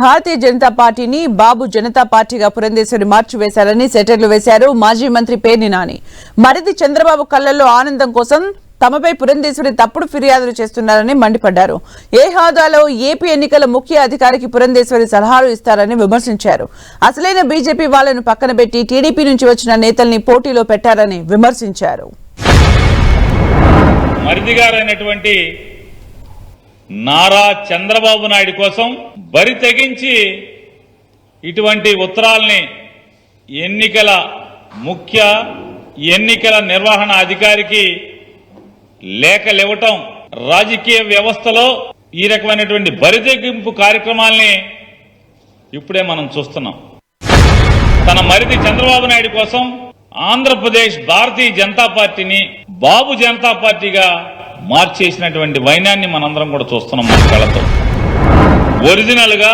భారతీయ జనతా పార్టీని బాబు జనతా పార్టీగా పురంధేశ్వరి మార్చివేశారని సెటర్లు వేశారు మాజీ మంత్రి పేర్ని నాని. మరిది చంద్రబాబు కళ్ళలో ఆనందం కోసం తమపై పురంధేశ్వరి తప్పుడు ఫిర్యాదులు చేస్తున్నారని మండిపడ్డారు. ఏ హోదాలో ఏపీ ఎన్నికల ముఖ్య అధికారికి పురంధేశ్వరి సలహాలు ఇస్తారని విమర్శించారు. అసలైన బీజేపీ వాళ్ళను పక్కన పెట్టి టీడీపీ నుంచి వచ్చిన నేతల్ని పోటీలో పెట్టారని విమర్శించారు. మరిది గారైనటువంటి నారా చంద్రబాబు నాయుడు కోసం బరి తెగించి ఇటువంటి ఉత్తరాల్ని ఎన్నికల ముఖ్య ఎన్నికల నిర్వహణ అధికారికి లేఖలివ్వటం రాజకీయ వ్యవస్థలో ఈ రకమైనటువంటి బరితెగింపు కార్యక్రమాల్ని ఇప్పుడే మనం చూస్తున్నాం. తన మరిది చంద్రబాబు నాయుడు కోసం ఆంధ్రప్రదేశ్ భారతీయ జనతా పార్టీని బాబు జనతా పార్టీగా మార్చేసినటువంటి వైనాన్ని మనందరం కూడా చూస్తున్నాం మన కళ్ళతో ఒరిజినల్గా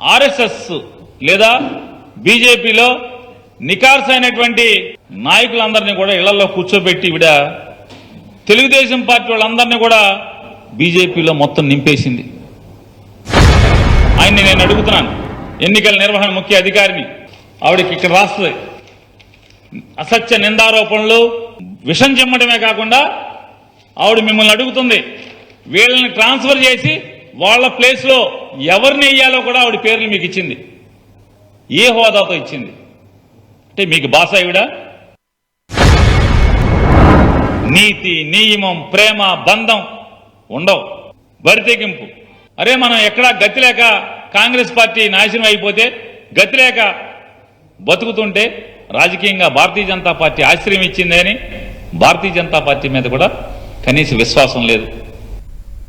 ఆర్ఎస్ఎస్ లేదా బీజేపీలో నికార్స్ అయినటువంటి నాయకులందరినీ కూడా ఇళ్ళలో కూర్చోబెట్టి ఇవిడ తెలుగుదేశం పార్టీ వాళ్ళందరినీ కూడా బీజేపీలో మొత్తం నింపేసింది. ఆయన్ని నేను అడుగుతున్నాను. ఎన్నికల నిర్వహణ ముఖ్య అధికారిని. ఆవిడకి ఇక్కడ రాస్తుంది అసత్య నిందారోపణలు విషం చెమ్మడమే కాకుండా ఆవిడ మిమ్మల్ని అడుగుతుంది. వీళ్ళని ట్రాన్స్ఫర్ చేసి వాళ్ళ ప్లేస్లో ఎవరిని వేయాలో కూడా ఆవిడ పేర్లు మీకు ఇచ్చింది. ఏ హోదాతో ఇచ్చింది? అంటే మీకు బాస నీతి నియమం ప్రేమ బంధం ఉండవు. బరితెగింపు. అరే మనం ఎక్కడా గతిలేక కాంగ్రెస్ పార్టీ నాశనం అయిపోతే గతిలేక బతుకుతుంటే రాజకీయంగా భారతీయ జనతా పార్టీ ఆశ్రయం ఇచ్చిందని భారతీయ జనతా పార్టీ మీద కూడా కనీస విశ్వాసం లేదు.